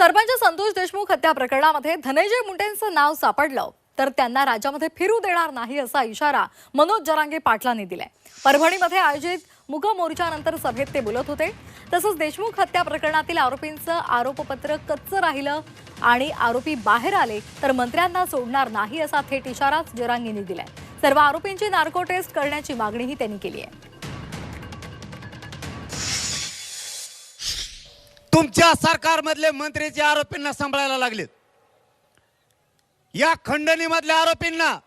सरपंच संतोष देशमुख हत्या प्रकरणामध्ये धनंजय मुंडेंचं नाव सापडलं. तर त्यांना राज्यामध्ये फिरू देणार नाही असा इशारा मनोज जरांगे पाटलांनी दिलाय. परभणीमध्ये आयोजित मुक मोर्चानंतर सभेत ते बोलत होते. तसंच देशमुख हत्या प्रकरणातील आरोपींचं आरोपपत्र कच्चं राहिलं आणि आरोपी बाहेर आले तर मंत्र्यांना सोडणार नाही असा थेट इशाराच जरांगेंनी दिलाय. सर्व आरोपींची नार्को टेस्ट करण्याची मागणीही त्यांनी केली आहे. तुमच्या सरकारमधले मंत्रीचे आरोपींना सांभाळायला लागलेत. या खंडणीमधल्या आरोपींना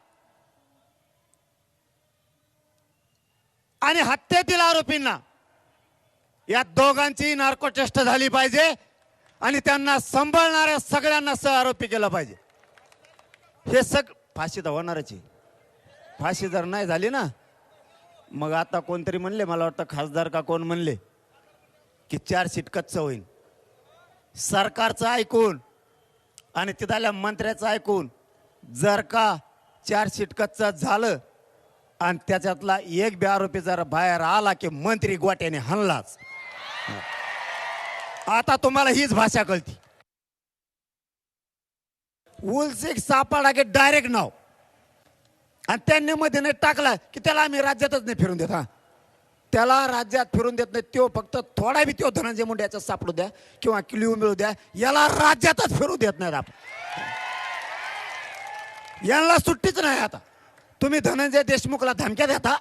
आणि हत्येतील आरोपींना या दोघांची नार्को टेस्ट झाली पाहिजे आणि त्यांना सांभाळणाऱ्या सगळ्यांना सह आरोपी केला पाहिजे. हे सग फाशी तर होणारच आहे. फाशी जर नाही झाली ना मग आता कोणतरी म्हणले मला वाटतं खासदार का कोण म्हणले की चार सीट कच्चं होईल. सरकारचं ऐकून आणि तिथल्या मंत्र्याचं ऐकून जर का चार कच्चं झालं आणि त्याच्यातला एक बी आरोपी जर बाहेर आला की मंत्री गोट्याने हणलाच. आता तुम्हाला हीच भाषा कळती. उलसिक सापाडा की डायरेक्ट नाव. आणि त्यांनी मध्ये नाही टाकला की त्याला आम्ही राज्यातच नाही फिरून देत हा. त्याला राज्यात फिरून देत नाही तो फक्त थोडा बी तो धनंजय मुंडे याचा सापडू द्या किंवा किलिओ मिळू द्या याला राज्यातच फिरू देत नाहीत आपण. यांना सुट्टीच नाही आता. तुम्ही धनंजय देशमुखला धमक्या देता